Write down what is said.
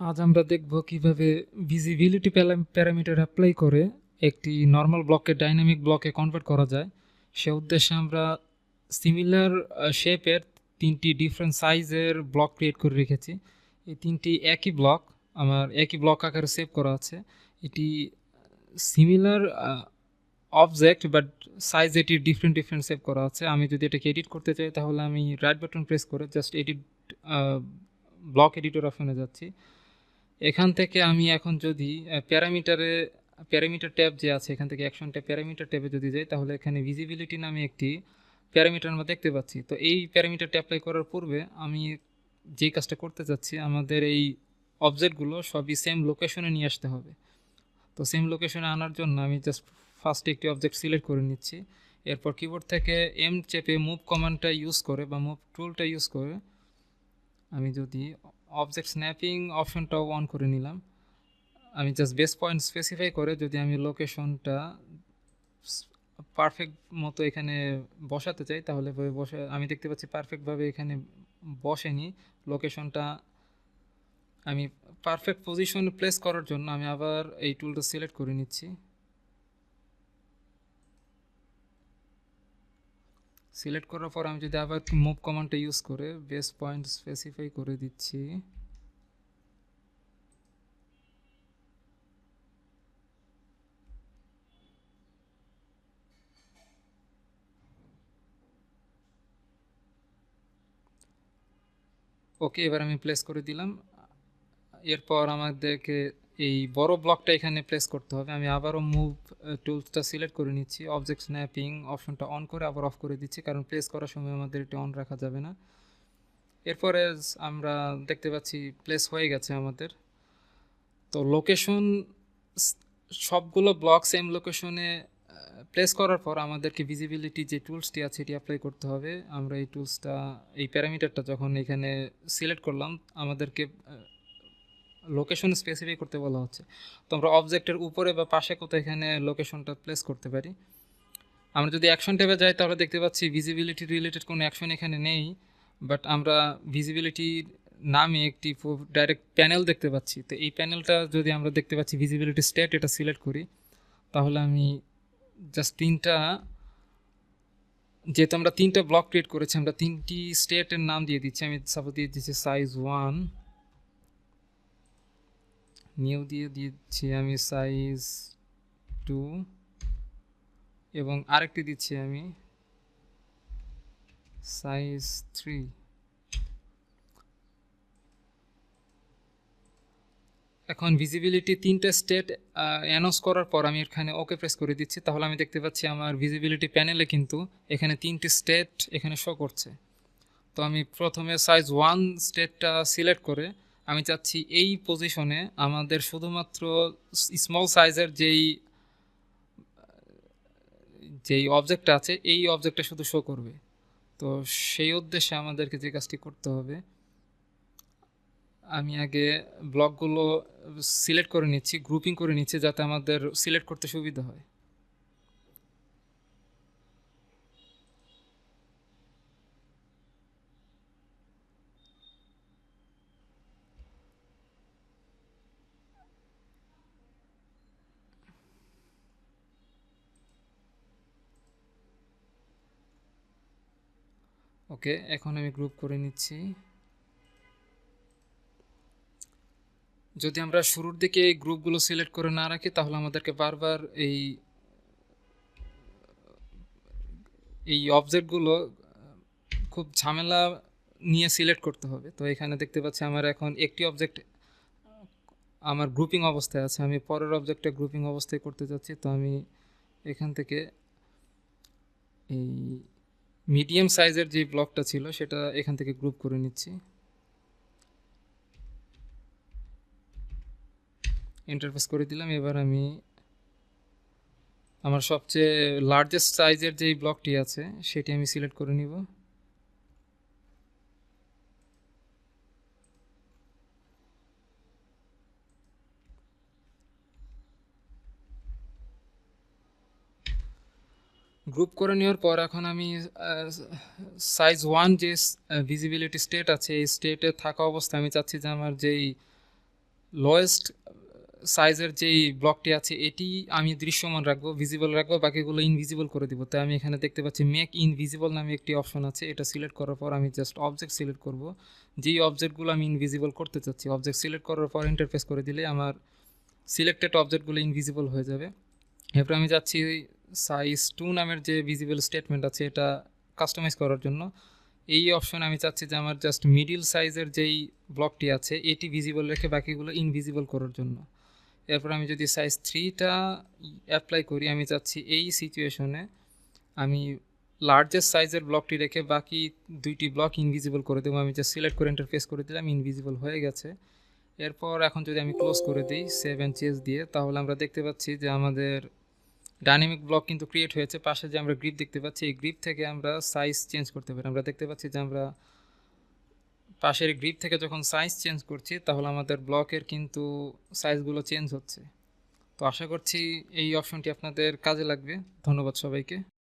আজ আমরা দেখব কীভাবে ভিজিবিলিটি প্যারামিটার অ্যাপ্লাই করে একটি নর্মাল ব্লককে ডাইনামিক ব্লকে কনভার্ট করা যায়। সে উদ্দেশ্যে আমরা সিমিলার শেপের তিনটি ডিফারেন্ট সাইজের ব্লক ক্রিয়েট করে রেখেছি। এই তিনটি একই ব্লক আমার একই ব্লক আকারে সেভ করা আছে। এটি সিমিলার অবজেক্ট বাট সাইজ এটি ডিফারেন্ট ডিফারেন্ট সেভ করা আছে। আমি যদি এটাকে এডিট করতে চাই তাহলে আমি রাইট বাটন প্রেস করে জাস্ট এডিট ব্লক এডিটর অপশনে যাচ্ছি। এখান থেকে আমি এখন যদি প্যারামিটারে, প্যারামিটার ট্যাব যে আছে, এখান থেকে অ্যাকশন ট্যাব, প্যারামিটার ট্যাবে যদি যাই, তাহলে এখানে ভিজিবিলিটি নামে একটি প্যারামিটার আমরা দেখতে পাচ্ছি। তো এই প্যারামিটারটা অ্যাপ্লাই করার পূর্বে আমি যেই কাজটা করতে চাচ্ছি আমাদের এই অবজেক্টগুলো সবই সেম লোকেশনে নিয়ে আসতে হবে। তো সেম লোকেশনে আনার জন্য আমি জাস্ট ফার্স্টে একটি অবজেক্ট সিলেক্ট করে নিচ্ছি। এরপর কিবোর্ড থেকে এম চেপে মুভ কমান্ডটা ইউজ করে বা মুভ টুলটা ইউজ করে আমি যদি অবজেক্ট স্ন্যাপিং অপশনটাও অন করে নিলাম। আমি জাস্ট বেস পয়েন্ট স্পেসিফাই করে যদি আমি লোকেশনটা পারফেক্ট মতো এখানে বসাতে চাই, তাহলে বসে আমি দেখতে পাচ্ছি পারফেক্টভাবে এখানে বসেনি। লোকেশনটা আমি পারফেক্ট পজিশন প্লেস করার জন্য আমি আবার এই টুলটা সিলেক্ট করে নিচ্ছি। সিলেক্ট করার পর আমি যদি আবার মুভ কমান্ডটা ইউজ করে বেস পয়েন্ট স্পেসিফাই করে দিচ্ছি। ওকে এবার আমি প্লেস করে দিলাম। এরপর আমাদেরকে এই বড় ব্লকটা এখানে প্লেস করতে হবে। আমি আবারও মুভ টুলসটা সিলেক্ট করে নিচ্ছি। অবজেক্ট স্ন্যাপিং অপশনটা অন করে আবার অফ করে দিচ্ছি, কারণ প্লেস করার সময় আমাদের এটি অন রাখা যাবে না। এরপরে আমরা দেখতে পাচ্ছি প্লেস হয়ে গেছে আমাদের। তো লোকেশন সবগুলো ব্লক সেম লোকেশনে প্লেস করার পর আমাদেরকে ভিজিবিলিটি যে টুলসটি আছে এটি অ্যাপ্লাই করতে হবে। আমরা এই টুলসটা এই প্যারামিটারটা যখন এখানে সিলেক্ট করলাম, আমাদেরকে লোকেশন স্পেসিফাই করতে বলা হচ্ছে। তো আমরা অবজেক্টের উপরে বা পাশে কোথাও এখানে লোকেশনটা প্লেস করতে পারি। আমরা যদি অ্যাকশন ট্যাবে যাই, তাহলে দেখতে পাচ্ছি ভিজিবিলিটি রিলেটেড কোনো অ্যাকশন এখানে নেই। বাট আমরা ভিজিবিলিটি নামে একটি ডাইরেক্ট প্যানেল দেখতে পাচ্ছি। তো এই প্যানেলটা যদি আমরা দেখতে পাচ্ছি ভিজিবিলিটি স্টেট এটা সিলেক্ট করি, তাহলে আমি জাস্ট তিনটা, যেহেতু আমরা তিনটা ব্লক ক্রিয়েট করেছি, আমরা তিনটি স্টেটের নাম দিয়ে দিচ্ছি। আমি সাপোজ দিয়ে দিচ্ছি সাইজ ওয়ান নিউ দিয়ে দিচ্ছি আমি সাইজ টু এবং আরেকটি দিচ্ছি আমি সাইজ থ্রি এখন ভিজিবিলিটি তিনটে স্টেট অ্যানাউন্স করার পর আমি এখানে ওকে প্রেস করে দিচ্ছি। তাহলে আমি দেখতে পাচ্ছি আমার ভিজিবিলিটি প্যানেলে কিন্তু এখানে তিনটি স্টেট এখানে শো করছে। তো আমি প্রথমে সাইজ ওয়ান স্টেটটা সিলেক্ট করে আমি চাচ্ছি এই পজিশনে আমাদের শুধুমাত্র স্মল সাইজের যেই যেই অবজেক্টটা আছে, এই অবজেক্টটা শুধু শো করবে। তো সেই উদ্দেশ্যে আমাদেরকে যে কাজটি করতে হবে, আমি আগে ব্লকগুলো সিলেক্ট করে নিচ্ছি গ্রুপিং করে নিচ্ছি যাতে আমাদের সিলেক্ট করতে সুবিধা হয়। ওকে, এখন আমি গ্রুপ করে নিচ্ছি। যদি আমরা শুরুর দিকে এই গ্রুপগুলো সিলেক্ট করে না রাখি, তাহলে আমাদেরকে বারবার এই এই অবজেক্টগুলো খুব ঝামেলা নিয়ে সিলেক্ট করতে হবে। তো এখানে দেখতে পাচ্ছি আমার এখন একটি অবজেক্ট আমার গ্রুপিং অবস্থায় আছে। আমি পরের অবজেক্টটা গ্রুপিং অবস্থায় করতে যাচ্ছি। তো আমি এখান থেকে এই মিডিয়াম সাইজের যে ব্লকটা ছিল, সেটা এখান থেকে গ্রুপ করে নিচ্ছি। ইন্টারফেস করে দিলাম। এবার আমি আমার সবচেয়ে লার্জেস্ট সাইজের যেই ব্লকটি আছে, সেটি আমি সিলেক্ট করে নিব। গ্রুপ করে নেওয়ার পর এখন আমি সাইজ ওয়ান যে ভিজিবিলিটি স্টেট আছে, এই স্টেটে থাকা অবস্থায় আমি চাচ্ছি যে আমার যেই লোয়েস্ট সাইজের যেই ব্লকটি আছে, এটি আমি দৃশ্যমান রাখব ভিজিবল রাখব, বাকিগুলো ইনভিজিবল করে দিব। তাই আমি এখানে দেখতে পাচ্ছি মেক ইনভিজিবল নামে একটি অপশন আছে, এটা সিলেক্ট করার পর আমি জাস্ট অবজেক্ট সিলেক্ট করব। যেই অবজেক্টগুলো আমি ইনভিজিবল করতে চাচ্ছি অবজেক্ট সিলেক্ট করার পর ইন্টারফেস করে দিলে আমার সিলেক্টেড অবজেক্টগুলো ইনভিজিবল হয়ে যাবে। এরপর আমি যাচ্ছি সাইজ টু নামের যে ভিজিবল স্টেটমেন্ট আছে, এটা কাস্টমাইজ করার জন্য। এই অপশন আমি চাচ্ছি যে আমার জাস্ট মিডিল সাইজের যেই ব্লকটি আছে, এটি ভিজিবল রেখে বাকিগুলো ইনভিজিবল করার জন্য। এরপর আমি যদি সাইজ থ্রিটা অ্যাপ্লাই করি, আমি চাচ্ছি এই সিচুয়েশনে আমি লার্জেস্ট সাইজের ব্লকটি রেখে বাকি দুইটি ব্লক ইনভিজিবল করে দেবো। আমি জাস্ট সিলেক্ট করে ইন্টারফেস করে দিলাম ইনভিজিবল হয়ে গেছে। এরপর এখন যদি আমি ক্লোজ করে দিই সেভেন চেস দিয়ে, তাহলে আমরা দেখতে পাচ্ছি যে আমাদের ডাইনামিক ব্লক কিন্তু ক্রিয়েট হয়েছে। পাশে যে আমরা গ্রিপ দেখতে পাচ্ছি, এই গ্রিপ থেকে আমরা সাইজ চেঞ্জ করতে পারি। আমরা দেখতে পাচ্ছি যে আমরা পাশের গ্রিপ থেকে যখন সাইজ চেঞ্জ করছি, তাহলে আমাদের ব্লকের কিন্তু সাইজগুলো চেঞ্জ হচ্ছে। তো আশা করছি এই অপশনটি আপনাদের কাজে লাগবে। ধন্যবাদ সবাইকে।